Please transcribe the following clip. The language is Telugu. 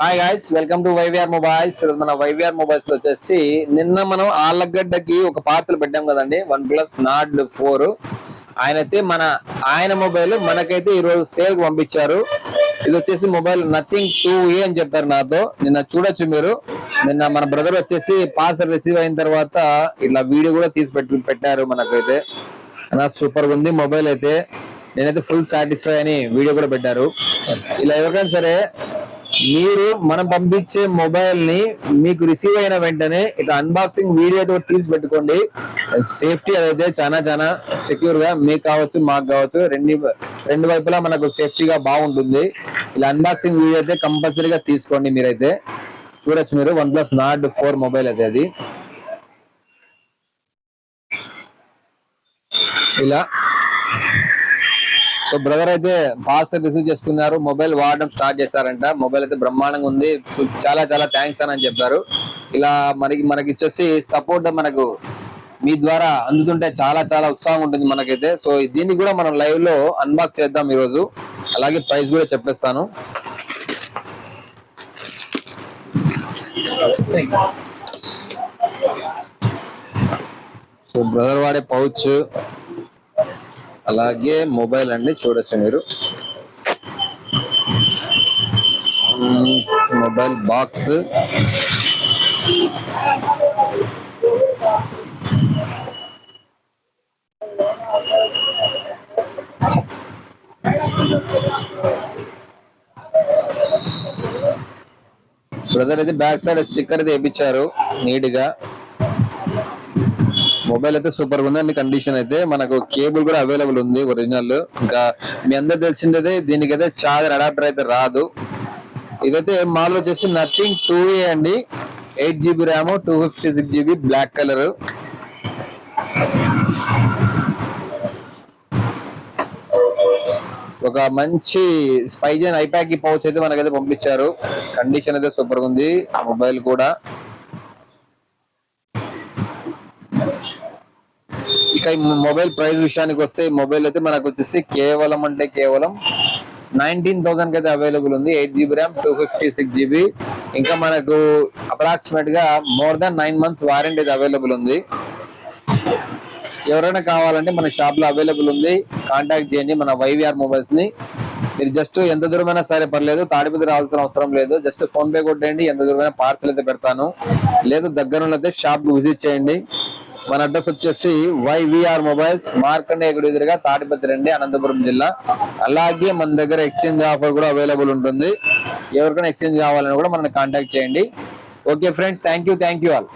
Hi guys welcome to YVR mobiles మన వైవిఆర్ మొబైల్స్ వచ్చేసి నిన్న మనం ఆళ్ళగడ్డకి ఒక పార్సల్ పెట్టాం కదండి వన్ ప్లస్ నాట్ ఫోర్ ఆయన అయితే మన ఆయన మొబైల్ మనకైతే ఈ రోజు సేల్ పంపించారు. ఇది వచ్చేసి మొబైల్ నథింగ్ టూ ఏ అని చెప్పారు నాతో. నిన్న చూడొచ్చు మీరు. నిన్న మన బ్రదర్ వచ్చేసి పార్సల్ రిసీవ్ అయిన తర్వాత ఇట్లా వీడియో కూడా తీసి పెట్టు పెట్టారు మనకైతే. అలా సూపర్ ఉంది మొబైల్ అయితే. నేనైతే ఫుల్ సాటిస్ఫై అని వీడియో కూడా పెట్టారు. ఇలా ఎవరికైనా సరే మీరు మనం పంపించే మొబైల్ని మీకు రిసీవ్ అయిన వెంటనే ఇట్లా అన్బాక్సింగ్ వీడియో తీసి పెట్టుకోండి. సేఫ్టీ అదైతే చాలా చాలా సెక్యూర్గా మీకు కావచ్చు మాకు కావచ్చు. రెండు రెండు వైపులా మనకు సేఫ్టీగా బాగుంటుంది. ఇలా అన్బాక్సింగ్ వీడియో అయితే కంపల్సరీగా తీసుకోండి మీరైతే. చూడొచ్చు మీరు. OnePlus Nord four mobile అయితే అది. ఇలా. సో బ్రదర్ అయితే పార్సల్ రిసీవ్ చేసుకున్నారు. మొబైల్ వాడడం స్టార్ట్ చేశారంట. మొబైల్ అయితే బ్రహ్మాండంగా ఉంది. చాలా చాలా థ్యాంక్స్ అని చెప్పారు. ఇలా మనకి మనకి వచ్చేసి సపోర్ట్ మనకు మీ ద్వారా అందుతుంటే చాలా చాలా ఉత్సాహం ఉంటుంది మనకైతే. సో దీన్ని కూడా మనం లైవ్లో అన్బాక్స్ చేద్దాం ఈరోజు. అలాగే ప్రైస్ కూడా చెప్పేస్తాను. సో బ్రదర్ వాడే పౌచ్ అలాగే మొబైల్ అండి చూడొచ్చు మీరు. మొబైల్ బాక్స్ బ్రదర్ అయితే బ్యాక్ సైడ్ స్టిక్కర్ అయితే వేయించారు నీట్గా. మొబైల్ అయితే సూపర్గా ఉందండి కండిషన్ అయితే మనకు కేబుల్ కూడా అవైలబుల్ ఉంది ఒరిజినల్ ఇంకా మీ అందరు తెలిసిందే దీనికైతే చార్జర్ అడాప్టర్ అయితే రాదు. ఇదైతే మాల్ వచ్చేసి నథింగ్ టూ ఏ అండి. Eight GB RAM two fifty six GB black colour ఒక మంచి స్పైజన్ ఐప్యాక్ పౌచ్ అయితే మనకైతే పంపించారు. కండిషన్ అయితే సూపర్గా ఉంది మొబైల్ కూడా. ఇక మొబైల్ ప్రైస్ విషయానికి వస్తే మొబైల్ అయితే మనకు వచ్చేసి కేవలం అంటే కేవలం నైన్టీన్ థౌసండ్ అయితే అవైలబుల్ ఉంది. Eight GB RAM two fifty six GB. ఇంకా మనకు అప్రాక్సిమేట్గా more than nine months warranty అయితే అవైలబుల్ ఉంది. ఎవరైనా కావాలంటే మన షాప్లో అవైలబుల్ ఉంది. కాంటాక్ట్ చేయండి మన వైవిఆర్ మొబైల్స్ని మీరు జస్ట్ ఎంత దూరమైనా సరే పర్లేదు తాడిపతి రావాల్సిన అవసరం లేదు. జస్ట్ ఫోన్ పే కొట్టేయండి ఎంత దూరమైనా పార్సల్ అయితే పెడతాను. లేదు దగ్గర అయితే షాప్ విజిట్ చేయండి. మన అడ్రస్ వచ్చేసి వైవిఆర్ మొబైల్స్ మార్కండేయుడు ఎదురుగా తాటిపత్రి అండి అనంతపురం జిల్లా. అలాగే మన దగ్గర ఎక్స్చేంజ్ ఆఫర్ కూడా అవైలబుల్ ఉంటుంది. ఎవరికైనా ఎక్స్చేంజ్ కావాలని కూడా మనల్ని కాంటాక్ట్ చేయండి. Okay friends thank you thank you all